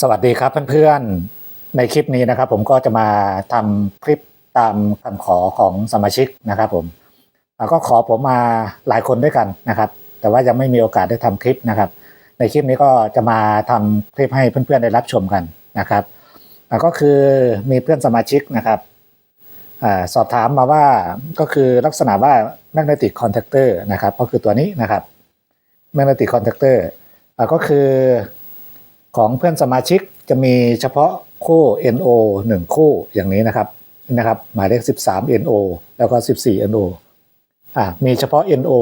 สวัสดีครับเพื่อนๆ ในคลิปนี้นะครับ ผมก็จะมาทำคลิปตามคำขอของสมาชิกนะครับ ผมก็ขอผมมาหลายคนด้วยกันนะครับ แต่ว่ายังไม่มีโอกาสได้ทำคลิปนะครับ ในคลิปนี้ก็จะมาทำคลิปให้เพื่อนๆได้รับชมกันนะครับก็คือมีเพื่อนสมาชิกนะครับอสอบถามมาว่าก็คือลักษณะว่า magnetic contactor นะครับ ก็คือตัวนี้นะครับ magnetic contactor อ่าก็คือ ของเพื่อนสมาชิกจะมีเฉพาะคู่ NO 1 คู่อย่างนี้นะครับนี่นะครับ หมายเลข 13 NO แล้วก็ 14 NO อ่ามีเฉพาะ NO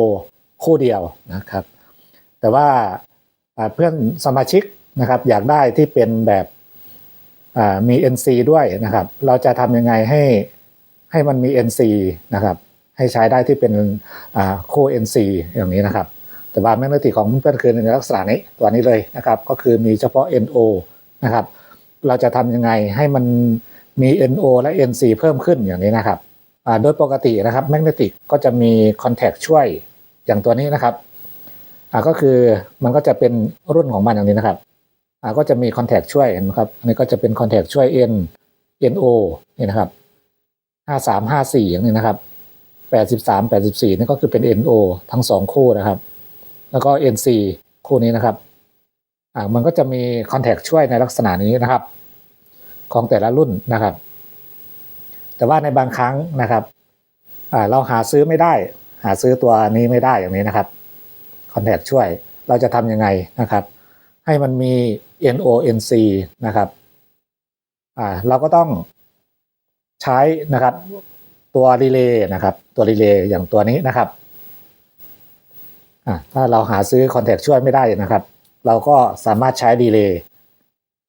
คู่เดียวนะครับ แต่ว่าอ่าเพื่อนสมาชิกนะครับอยากได้ที่เป็นแบบอ่ามี NC ด้วยนะครับ เราจะทำยังไงให้ให้มันมี NC นะครับ ให้ใช้ได้ที่เป็นอ่าคู่ NC อย่างนี้นะครับ แต่ว่าแมกเนติกของเพื่อนคือในลักษณะนี้ตัวนี้เลยนะครับ ก็คือมีเฉพาะ NO นะครับ เราจะทำยังไงให้มันมี NO และ NC เพิ่มขึ้นอย่างนี้นะครับโดยปกตินะครับแมกเนติกก็จะมีคอนแทคช่วยอย่างตัวนี้นะครับก็คือมันก็จะเป็นรุ่นของมันอย่างนี้นะครับก็จะมีคอนแทคช่วยเห็นไหมครับอันนี้ก็จะเป็นคอนแทคช่วย N NO นี่นะครับห้าสามห้าสี่อย่างนี้นะครับแปดสิบสามแปดสิบสี่นี่ก็คือเป็น NO ทั้งสองคู่นะครับ แล้วก็ NC คู่นี้นะครับอ่ามันก็จะมีคอนแทคช่วยในลักษณะนี้นะครับ ของแต่ละรุ่นนะครับ แต่ว่าในบางครั้งนะครับอ่าเราหาซื้อไม่ได้ หาซื้อตัวนี้ไม่ได้อย่างนี้นะครับคอนแทคช่วยเราจะทำยังไงนะครับ ให้มันมี NO NC นะครับอ่าเราก็ต้องใช้นะครับ ตัวรีเลย์นะครับ ตัวรีเลย์อย่างตัวนี้นะครับ ถ้าเราหาซื้อคอนแทคช่วยไม่ได้นะครับ เราก็สามารถใช้ดีเลย์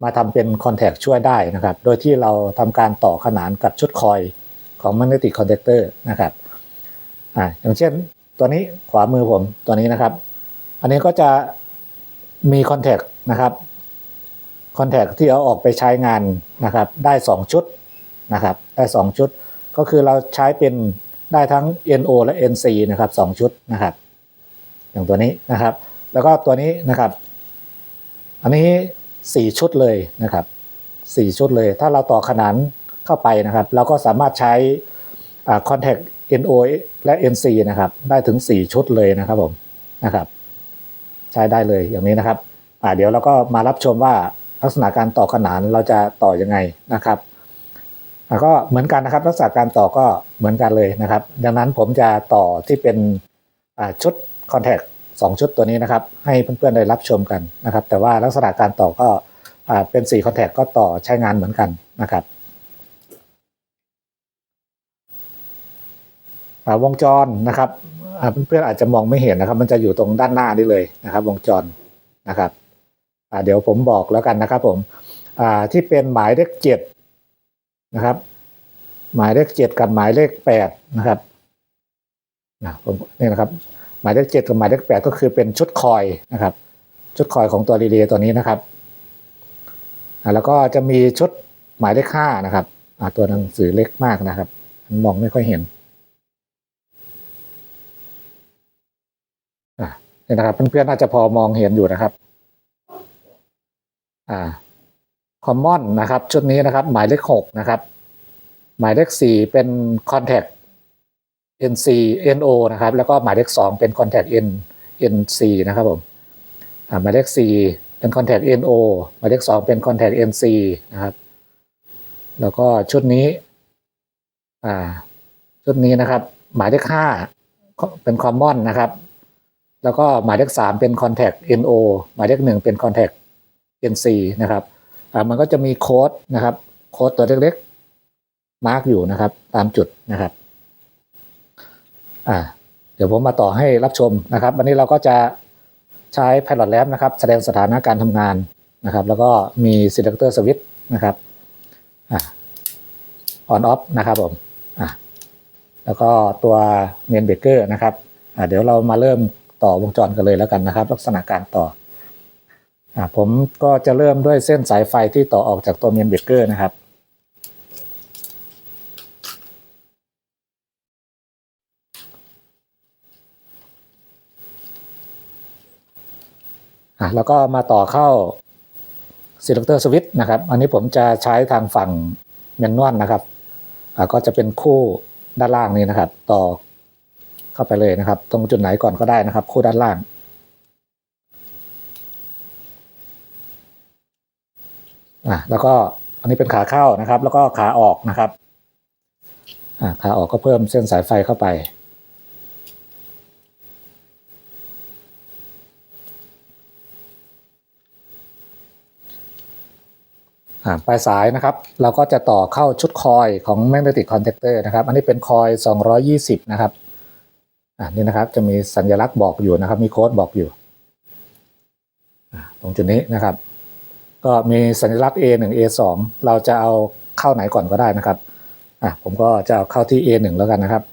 มาทำเป็นคอนแทคช่วยได้นะครับ โดยที่เราทำการต่อขนานกับชุดคอยของ magnetic contactor นะครับอ่าอย่างเช่นตัวนี้ขวามือผมตัวนี้นะครับ อันนี้ก็จะมีคอนแทคนะครับคอนแทคที่เอาออกไปใช้งานนะครับ ได้ 2 ชุดนะครับ ได้ 2 ชุด ก็คือเราใช้เป็นได้ทั้ง NO และ NC นะครับ 2 ชุดนะครับ อย่างตัวนี้นะครับ แล้วก็ตัวนี้นะครับ อันนี้สี่ชุดเลยนะครับสี่ชุดเลย ถ้าเราต่อขนานเข้าไปนะครับ เราก็สามารถใช้คอนแทค NO และ NC นะครับ ได้ถึง 4 ชุดเลยนะครับผมนะครับ ใช้ได้เลยอย่างนี้นะครับอ่าเดี๋ยวเราก็มารับชมว่าลักษณะการต่อขนานเราจะต่อยังไงนะครับอ่าก็เหมือนกันนะครับลักษณะการต่อก็เหมือนกันเลยนะครับ ดังนั้นผมจะต่อที่เป็นชุด คอนแทคสองชุดตัวนี้นะครับ ให้เพื่อนๆได้รับชมกันนะครับ แต่ว่าลักษณะการต่อก็อ่าเป็น4คอนแทคก็ต่อใช้งานเหมือนกันนะครับวงจรนะครับเพื่อนๆอาจจะมองไม่เห็นนะครับ มันจะอยู่ตรงด้านหน้านี่เลยนะครับ วงจรนะครับเดี๋ยวผมบอกแล้วกันนะครับ ผมที่เป็นหมายเลขเจ็ดนะครับ หมายเลขเจ็ดกับหมายเลขแปดนะครับนะผมนี่นะครับ หมายเลขเจ็ดกับหมายเลขแปดก็คือเป็นชุดคอยนะครับ ชุดคอยของตัวรีเลย์ตัวนี้นะครับแล้วก็จะมีชุดหมายเลขห้านะครับตัวหนังสือเล็กมากนะครับมันมองไม่ค่อยเห็นอ่านี่นะครับเพื่อนๆน่าจะพอมองเห็นอยู่นะครับอ่าคอมมอนนะครับ ชุดนี้นะครับ หมายเลขหกนะครับ หมายเลขสี่เป็นคอนแทค NC NO นะครับ แล้วก็หมายเลขสองเป็น contact N NC นะครับผมหมายเลขสี่เป็น contact NO หมายเลขสองเป็น contact NC นะครับ แล้วก็ชุดนี้อ่าชุดนี้นะครับ หมายเลขห้าเป็น common นะครับ แล้วก็หมายเลขสามเป็น contact NO หมายเลขหนึ่งเป็น contact NC นะครับอ่ามันก็จะมีโค้ดนะครับ โค้ดตัวเล็กๆมาร์กอยู่นะครับ ตามจุดนะครับ อ่าเดี๋ยวผมมาต่อให้รับชมนะครับ วันนี้เราก็จะใช้ Pilot Lab นะครับ แสดงสถานะการทำงานนะครับ แล้วก็มี Selector Switch นะครับอ่า on off นะครับผมอ่าแล้วก็ตัว Main Breaker นะครับอ่าเดี๋ยวเรามาเริ่มต่อวงจรกันเลยแล้วกันนะครับ ลักษณะการต่ออ่าผมก็จะเริ่มด้วยเส้นสายไฟที่ต่อออกจากตัว Main Breaker นะครับ อะแล้วก็มาต่อเข้า selector switch นะครับ อันนี้ผมจะใช้ทางฝั่งแมนนวลนะครับอ่าก็จะเป็นคู่ด้านล่างนี้นะครับ ต่อเข้าไปเลยนะครับ ตรงจุดไหนก่อนก็ได้นะครับ คู่ด้านล่างอะแล้วก็อันนี้เป็นขาเข้านะครับ แล้วก็ขาออกนะครับอะขาออกก็เพิ่มเส้นสายไฟเข้าไป ปลายสายนะครับ เราก็จะต่อเข้าชุดคอยของ magnetic contactor นะครับ อันนี้เป็นคอย 220 นะครับอ่านี่นะครับจะมีสัญลักษณ์บอกอยู่นะครับ มีโค้ดบอกอยู่ตรงจุดนี้นะครับ ก็มีสัญลักษณ์ A1 A2 เราจะเอาเข้าไหนก่อนก็ได้นะครับอะผมก็จะเอาเข้าที่ A1 แล้วกันนะครับ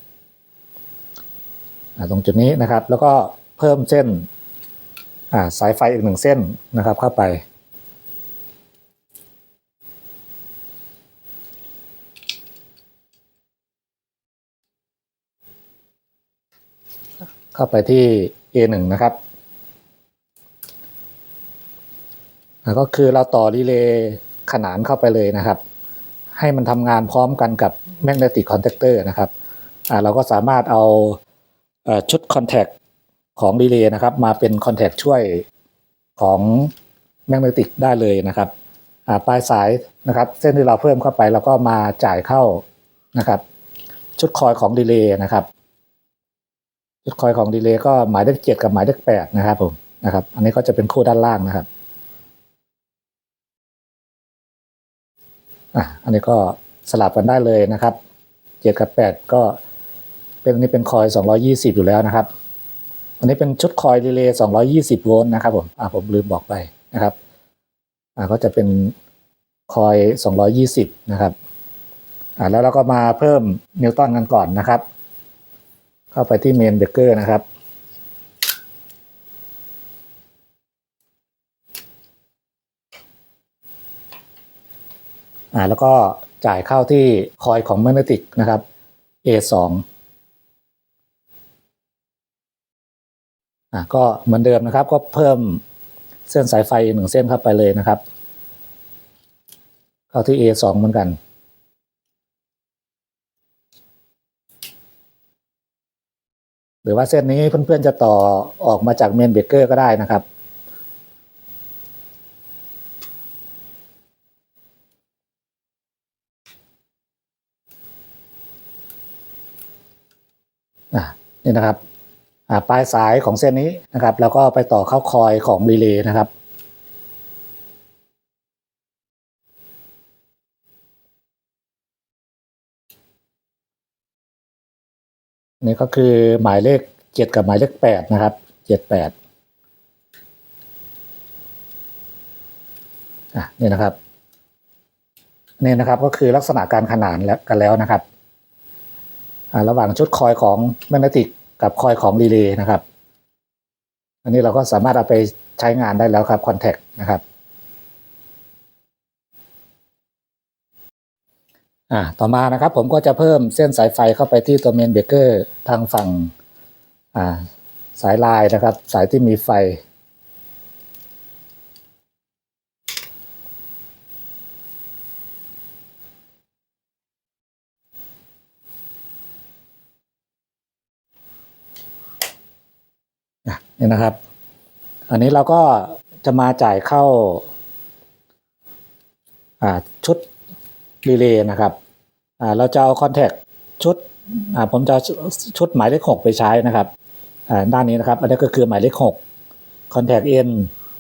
อ่าตรงจุดนี้นะครับ แล้วก็เพิ่มเส้นอ่าสายไฟอีกหนึ่งเส้นนะครับเข้าไป เข้าไปที่ A1 นะครับแล้วก็คือเราต่อรีเลย์ขนานเข้าไปเลยนะครับ ให้มันทำงานพร้อมกันกับ magnetic contactor นะครับอ่าเราก็สามารถเอาชุด contact ของรีเลย์นะครับ มาเป็น contact ช่วยของ magnetic ได้เลยนะครับอ่าปลายสายนะครับ เส้นที่เราเพิ่มเข้าไปเราก็มาจ่ายเข้านะครับ ชุดคอยของรีเลย์นะครับ จุดคอยของดีเลย์ก็หมายเลขเจ็ดกับหมายเลขแปดนะครับผมนะครับ อันนี้ก็จะเป็นคู่ด้านล่างนะครับอะอันนี้ก็สลับกันได้เลยนะครับเจ็ดกับแปดก็เป็นอันนี้เป็นคอยสองยี่สิบอยู่แล้วนะครับ อันนี้เป็นชุดคอยดีเลย์สองยี่สิบโวลต์นะครับผมอะผมลืมบอกไปนะครับอะก็จะเป็นคอยสองยี่สิบนะครับอะแล้วเราก็มาเพิ่มนิวตันกันก่อนนะครับ เข้าไปที่เมนเบเกอร์นะครับ อ่าแล้วก็จ่ายเข้าที่คอยของแมกเนติกนะครับ A2 อ่าก็เหมือนเดิมนะครับก็เพิ่มเส้นสายไฟอีกหนึ่งเส้นเข้าไปเลยนะครับ เข้าที่ A2 เหมือนกัน หรือว่าเส้นนี้เพื่อนๆจะต่อออกมาจากเมนเบเกอร์ก็ได้นะครับอะนี่นะครับปลายสายของเส้นนี้นะครับ แล้วก็ไปต่อเข้าคอยของรีเลย์นะครับ นี่ก็คือหมายเลขเจ็ดกับหมายเลขแปดนะครับเจ็ดแปดอะนี่นะครับนี่นะครับก็คือลักษณะการขนานแล้วกันแล้วนะครับอ่าระหว่างชุดคอยของแมกเนติกกับคอยของรีเลย์นะครับ อันนี้เราก็สามารถเอาไปใช้งานได้แล้วครับคอนแทคนะครับ อ่าต่อมานะครับผมก็จะเพิ่มเส้นสายไฟเข้าไปที่ตัวเมนเบรกเกอร์ทางฝั่งอ่าสายลายนะครับ สายที่มีไฟ นี่นะครับ อันนี้เราก็จะมาจ่ายเข้าอ่าชุด รีเลย์นะครับอ่าเราจะเอาคอนแทคชุดอ่าผมจะชุดหมายเลขหกไปใช้นะครับอ่าด้านนี้นะครับ อันนี้ก็คือหมายเลขหกคอนแทค N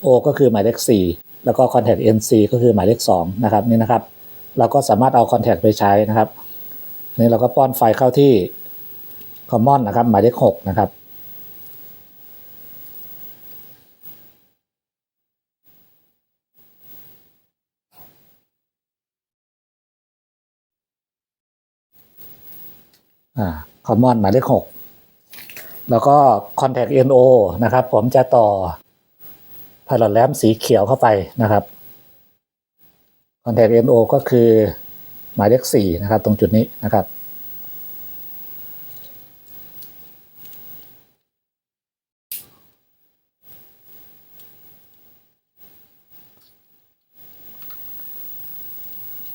O ก็คือหมายเลขสี่แล้วก็คอนแทค NC ก็คือหมายเลขสองนะครับนี่นะครับ เราก็สามารถเอาคอนแทคไปใช้นะครับอันนี้เราก็ป้อนไฟเข้าที่ Common นะครับ หมายเลขหกนะครับ คอมมอนหมายเลขหกแล้วก็ Contact NO นะครับ ผมจะต่อพาราแลมสีเขียวเข้าไปนะครับ Contact NO ก็คือหมายเลขสี่นะครับ ตรงจุดนี้นะครับ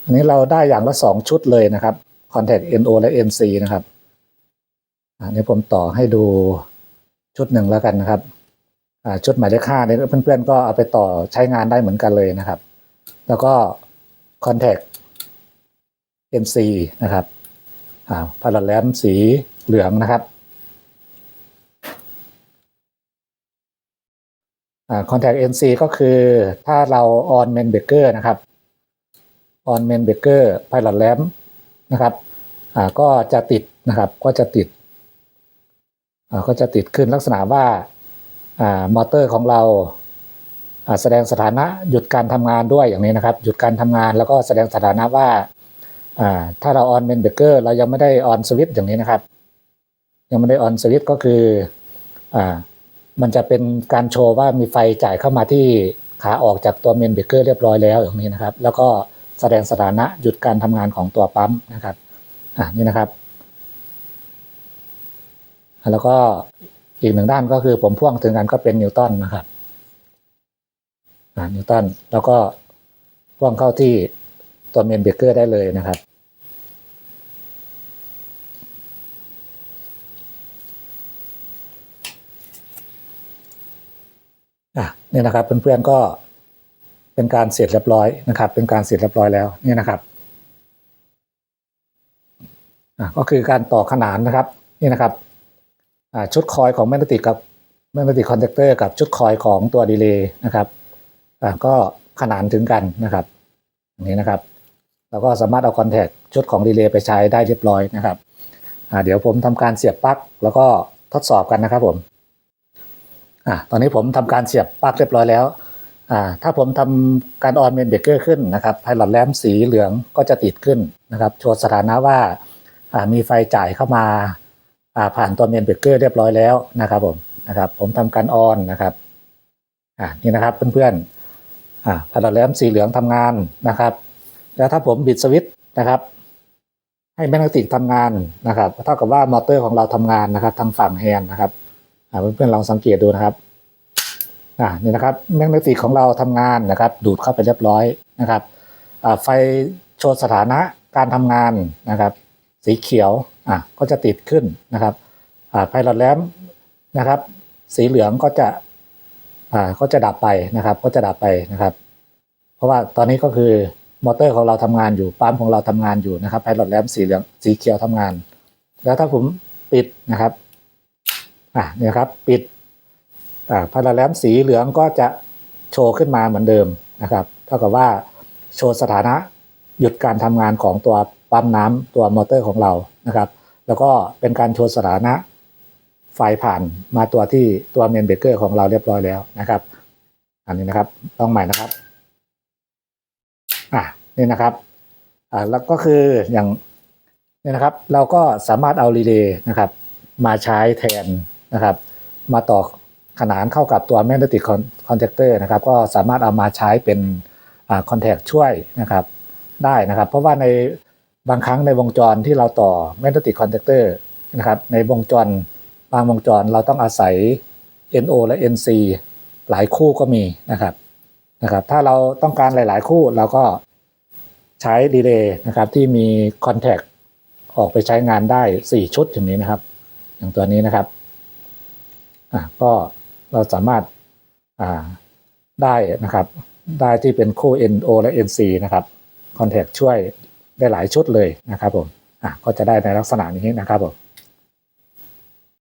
ออันนี้เราได้อย่างละสองชุดเลยนะครับ contact NO และ NC นะครับ อันนี้ผมต่อให้ดูชุดหนึ่งแล้วกันนะครับอ่าชุดหมายเลขห้าเนี่ยเพื่อนๆก็เอาไปต่อใช้งานได้เหมือนกันเลยนะครับ แล้วก็ contact NC นะครับอ่าพาราแลมสีเหลืองนะครับอ่า contact NC ก็คือถ้าเรา on main breaker นะครับ on main breaker pilot lamp นะครับอ่าก็จะติดนะครับก็จะติด ก็จะติดขึ้นลักษณะว่ามอเตอร์ของเราแสดงสถานะหยุดการทำงานด้วยอย่างนี้นะครับ หยุดการทำงานแล้วก็แสดงสถานะว่าถ้าเรา on main breaker เรายังไม่ได้ on switch อย่างนี้นะครับ ยังไม่ได้ on switch ก็คืออมันจะเป็นการโชว์ว่ามีไฟจ่ายเข้ามาที่ขาออกจากตัวเมนเบรกเกอร์เรียบร้อยแล้วอย่างนี้นะครับ แล้วก็แสดงสถานะหยุดการทำงานของตัวปั๊มนะครับอ่านี่นะครับ แล้วก็อีกหนึ่งด้านก็คือผมพ่วงถึงกันก็เป็นนิวตันนะครับนิวตันแล้วก็พ่วงเข้าที่ตัวเมนเบกเกอร์ได้เลยนะครับอะนี่นะครับเพื่อนๆก็เป็นการเสร็จเรียบร้อยนะครับ เป็นการเสร็จเรียบร้อยแล้วนี่นะครับอะก็คือการต่อขนานนะครับนี่นะครับ ชุดคอยของแมกนติกกับแมกนติกคอนแทคเตอร์กับชุดคอยของตัวดีเลย์นะครับก็ขนานถึงกันนะครับอย่างนี้นะครับเราก็สามารถเอาคอนแทคชุดของดีเลย์ไปใช้ได้เรียบร้อยนะครับเดี๋ยวผมทำการเสียบปลั๊กแล้วก็ทดสอบกันนะครับผมอตอนนี้ผมทำการเสียบปลั๊กเรียบร้อยแล้วถ้าผมทำการออนเมนเบรกเกอร์ขึ้นนะครับไพลอตแลมสีเหลืองก็จะติดขึ้นนะครับโชว์สถานะว่ามีไฟจ่ายเข้ามา ผ่านตัวเมนเบรกเกอร์เรียบร้อยแล้วนะครับผมนะครับ ผมทำการออนนะครับอ่านี่นะครับเพื่อนๆอ่าไพลอตแลมสีเหลืองทำงานนะครับ แล้วถ้าผมบิดสวิตช์นะครับ ให้แมกเนติกทำงานนะครับเท่ากับว่ามอเตอร์ของเราทำงานนะครับทางฝั่งแฮนด์นะครับอ่าเพื่อนๆลองสังเกตดูนะครับอ่านี่นะครับแมกเนติกของเราทำงานนะครับ ดูดเข้าไปเรียบร้อยนะครับอ่าไฟโชว์สถานะการทำงานนะครับ สีเขียว อะก็จะติดขึ้นนะครับอ่าไพลอตแลมนะครับ สีเหลืองก็จะอ่าก็จะดับไปนะครับ ก็จะดับไปนะครับ เพราะว่าตอนนี้ก็คือมอเตอร์ของเราทำงานอยู่ปั๊มของเราทำงานอยู่นะครับไพลอตแลมสีเหลืองสีเขียวทำงาน แล้วถ้าผมปิดนะครับอะเนี่ยครับปิดอ่าพาราแลมสีเหลืองก็จะโชว์ขึ้นมาเหมือนเดิมนะครับเท่ากับว่าโชว์สถานะหยุดการทำงานของตัวปั๊มน้ำตัวมอเตอร์ของเรา นะครับ แล้วก็เป็นการโชว์สถานะไฟผ่านมาตัวที่ตัวเมนเบรกเกอร์ของเราเรียบร้อยแล้วนะครับ อันนี้นะครับลองใหม่นะครับอะนี่นะครับอ่าแล้วก็คืออย่างนี่นะครับ เราก็สามารถเอารีเลย์นะครับ มาใช้แทนนะครับ มาต่อขนานเข้ากับตัวแมกเนติกคอนแทคเตอร์นะครับ ก็สามารถเอามาใช้เป็นคอนแทคช่วยนะครับ ได้นะครับ เพราะว่าใน บางครั้งในวงจรที่เราต่อแมกเนติกคอนแทคเตอร์นะครับในวงจร บางวงจรเราต้องอาศัย NO และ NC หลายคู่ก็มีนะครับนะครับถ้าเราต้องการหลาย ๆ คู่เราก็ใช้ดีเลย์นะครับที่มีคอนแทคออกไปใช้งานได้ 4 ชุดอย่างนี้นะครับ อย่างตัวนี้นะครับอะก็เราสามารถอ่าได้นะครับ ได้ที่เป็นคู่ NO และ NC นะครับคอนแทคช่วย ได้หลายชุดเลยนะครับผมอะก็จะได้ในลักษณะนี้นะครับผม